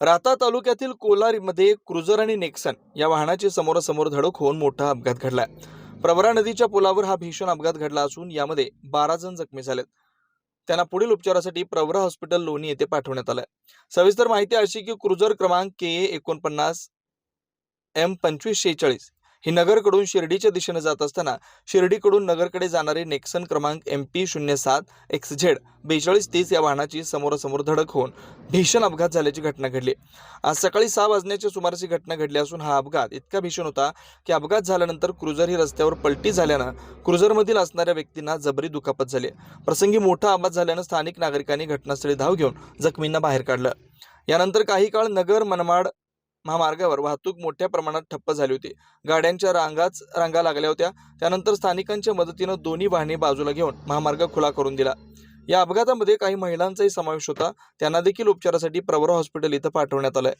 राहता तालुक्यातील कोलारीमध्ये क्रुझर आणि नेक्सन या वाहनाची समोरासमोर धडक होऊन मोठा अपघात घडला प्रवरा नदीच्या पुलावर हा भीषण अपघात घडला असून यामध्ये बारा जण जखमी झालेत. त्यांना पुढील उपचारासाठी प्रवरा हॉस्पिटल लोणी येथे पाठवण्यात आलंय. सविस्तर माहिती अशी की क्रुझर क्रमांक के ए एकोणपन्नास एम पंचवीस शेहेचाळीस ही नगरकडून शिर्डीच्या दिशेने जात असताना शिर्डीकडून नगरकडे जाणारे नेक्सन क्रमांक एम पी शून्य सात एक्स झेड बेचाळीस तीस या वाहनाची समोरासमोर धडक होऊन भीषण अपघात झाल्याची घटना घडली. आज सकाळी सहा वाजण्याच्या सुमारास ही घटना घडली असून हा अपघात इतका भीषण होता की अपघात झाल्यानंतर क्रुझर ही रस्त्यावर पलटी झाल्यानं क्रुझरमधील असणाऱ्या व्यक्तींना जबरी दुखापत झाली. प्रसंगी मोठा अपघात झाल्यानं स्थानिक नागरिकांनी घटनास्थळी धाव घेऊन जखमींना बाहेर काढलं. यानंतर काही काळ नगर मनमाड महामार्गावर वाहतूक मोठ्या प्रमाणात ठप्प झाली होती. गाड्यांच्या रांगाच रांगा लागल्या होत्या. त्यानंतर स्थानिकांच्या मदतीनं दोन्ही वाहने बाजूला घेऊन महामार्ग खुला करून दिला. या अपघातामध्ये काही महिलांचाही समावेश होता. त्यांना देखील उपचारासाठी प्रवरा हॉस्पिटल इथं पाठवण्यात आलंय.